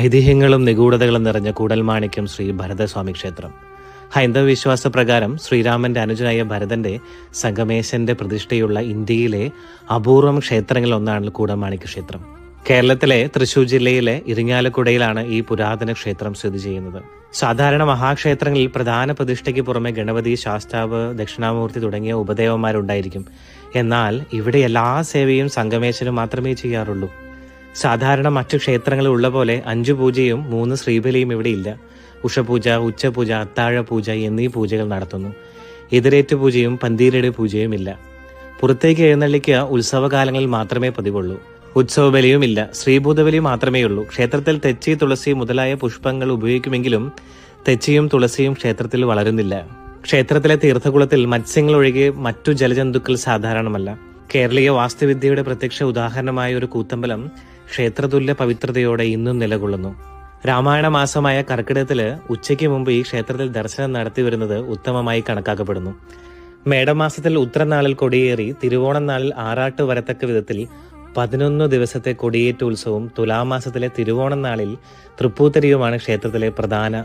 ഐതിഹ്യങ്ങളും നിഗൂഢതകളും നിറഞ്ഞ കൂടൽമാണിക്യം ശ്രീ ഭരതസ്വാമി ക്ഷേത്രം. ഹൈന്ദവ വിശ്വാസ പ്രകാരം ശ്രീരാമന്റെ അനുജനായ ഭരതന്റെ സംഗമേശന്റെ പ്രതിഷ്ഠയുള്ള ഇന്ത്യയിലെ അപൂർവം ക്ഷേത്രങ്ങളിൽ ഒന്നാണ് കൂടൽമാണിക്യ ക്ഷേത്രം. കേരളത്തിലെ തൃശൂർ ജില്ലയിലെ ഇരിങ്ങാലക്കുടയിലാണ് ഈ പുരാതന ക്ഷേത്രം സ്ഥിതി ചെയ്യുന്നത്. സാധാരണ മഹാക്ഷേത്രങ്ങളിൽ പ്രധാന പ്രതിഷ്ഠയ്ക്ക് പുറമെ ഗണപതി ശാസ്താവ് ദക്ഷിണാമൂർത്തി തുടങ്ങിയ ഉപദേവന്മാരുണ്ടായിരിക്കും. എന്നാൽ ഇവിടെ എല്ലാ സേവയും സംഗമേശന് മാത്രമേ ചെയ്യാറുള്ളൂ. സാധാരണ മറ്റു ക്ഷേത്രങ്ങളിൽ ഉള്ള പോലെ അഞ്ചു പൂജയും മൂന്ന് ശ്രീബലിയും ഇവിടെ ഇല്ല. ഉഷപൂജ ഉച്ചപൂജ അത്താഴ പൂജ എന്നീ പൂജകൾ നടത്തുന്നു. എതിരേറ്റ് പൂജയും പന്തീരയുടെ പൂജയും ഇല്ല. പുറത്തേക്ക് എഴുന്നള്ളിക്കുക ഉത്സവകാലങ്ങളിൽ മാത്രമേ പതിവുള്ളൂ. ഉത്സവബലിയും ഇല്ല ശ്രീഭൂതബലി മാത്രമേ ഉള്ളൂ. ക്ഷേത്രത്തിൽ തെച്ചി തുളസി മുതലായ പുഷ്പങ്ങൾ ഉപയോഗിക്കുമെങ്കിലും തെച്ചിയും തുളസിയും ക്ഷേത്രത്തിൽ വളരുന്നില്ല. ക്ഷേത്രത്തിലെ തീർത്ഥകുളത്തിൽ മത്സ്യങ്ങൾ ഒഴികെ മറ്റു ജലജന്തുക്കൾ സാധാരണമല്ല. കേരളീയ വാസ്തുവിദ്യയുടെ പ്രത്യക്ഷ ഉദാഹരണമായ ഒരു കൂത്തമ്പലം ക്ഷേത്രതുല്യ പവിത്രതയോടെ ഇന്നും നിലകൊള്ളുന്നു. രാമായണ മാസമായ കർക്കിടകത്തിൽ ഉച്ചയ്ക്ക് മുമ്പ് ഈ ക്ഷേത്രത്തിൽ ദർശനം നടത്തി വരുന്നത് ഉത്തമമായി കണക്കാക്കപ്പെടുന്നു. മേടമാസത്തിൽ ഉത്രനാളിൽ കൊടിയേറി തിരുവോണം നാളിൽ ആറാട്ട് വരത്തക്ക വിധത്തിൽ പതിനൊന്ന് ദിവസത്തെ കൊടിയേറ്റ ഉത്സവവും തുലാമാസത്തിലെ തിരുവോണം നാളിൽ തൃപ്പൂത്തരിയുമാണ് ക്ഷേത്രത്തിലെ പ്രധാന